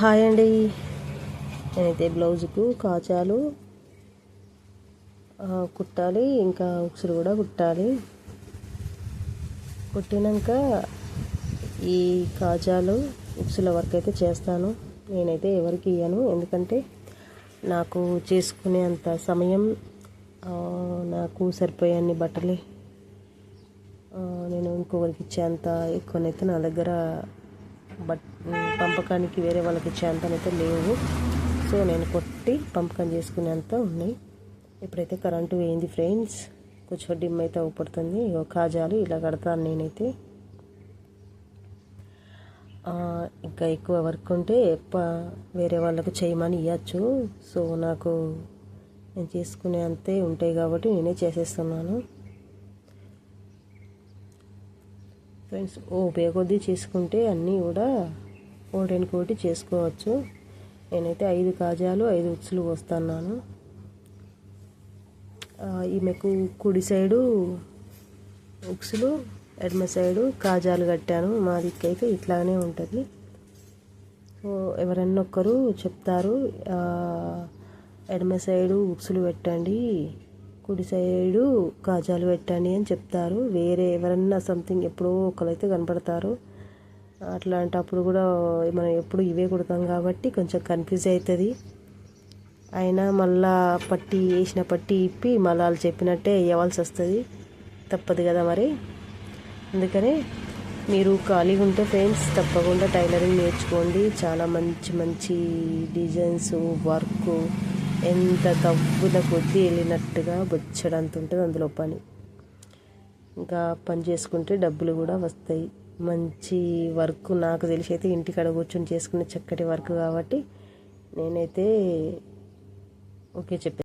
Hi అండి. నేనైతే బ్లౌజుకు కాచాలు కుట్టాలి ఇంకా ఉక్సులు కూడా కుట్టాలి. కుట్టినాక ఈ కాజాలు ఉక్సుల వర్క్ అయితే చేస్తాను. నేనైతే ఎవరికి ఇయ్యను. ఎందుకంటే నాకు చేసుకునే అంత సమయం నాకు సరిపోయే అన్ని బట్టలే. నేను ఇంకొకరికి ఇచ్చేంత ఎక్కువనైతే నా దగ్గర బట్ పంపకానికి వేరే వాళ్ళకి ఇచ్చేంతనైతే లేవు. సో నేను కొట్టి పంపకం చేసుకునేంత ఉన్నాయి. ఇప్పుడైతే కరెంటు వేయింది ఫ్రెండ్స్. కొంచెం డిమ్ అయితే అవుపడుతుంది. ఇగో కాజాలు ఇలా కడతాను నేనైతే. ఇంకా ఎక్కువ వర్క్ ఉంటే వేరే వాళ్ళకు చేయమని ఇవ్వచ్చు సో నాకు నేను చేసుకునే అంతే ఉంటాయి కాబట్టి నేనే చేసేస్తున్నాను. ఫ్రెండ్స్ ఓ కొద్దీ చేసుకుంటే అన్నీ కూడా ఒకటి చేసుకోవచ్చు. నేనైతే ఐదు కాజాలు ఐదు ఉచ్చులు పోస్తున్నాను. ఈమెకు కుడి సైడు ఉక్సులు ఎడమ సైడు కాజాలు కట్టాను. మా దిక్కైతే ఇట్లానే ఉంటుంది. సో ఎవరన్నా ఒక్కరు చెప్తారు ఎడమ సైడు ఉక్సులు పెట్టండి. కుడి సైడు కాజాలు పెట్టండి అని చెప్తారు. వేరే ఎవరన్నా సంథింగ్ ఎప్పుడో ఒకరైతే కనపడతారు. అట్లాంటప్పుడు కూడా మనం ఎప్పుడు ఇవే కుడతాం కాబట్టి కొంచెం కన్ఫ్యూజ్ అవుతుంది అయినా మళ్ళా పట్టి వేసిన పట్టి ఇప్పి మళ్ళీ వాళ్ళు చెప్పినట్టే వేయవలసి వస్తుంది. తప్పదు కదా మరి. అందుకనే మీరు ఖాళీగా ఉంటే ఫ్రెండ్స్ తప్పకుండా టైలరింగ్ నేర్చుకోండి. చాలా మంచి మంచి డిజైన్స్ వర్క్ ఎంత తవ్వుల కొద్దీ వెళ్ళినట్టుగా బొచ్చడంత ఉంటుంది అందులో పని. ఇంకా పని చేసుకుంటే డబ్బులు కూడా వస్తాయి. మంచి వర్క్ నాకు తెలిసి అయితే ఇంటికాడ కూర్చొని చేసుకునే చక్కటి వర్క్ కాబట్టి నేనైతే ఓకే చెప్పాను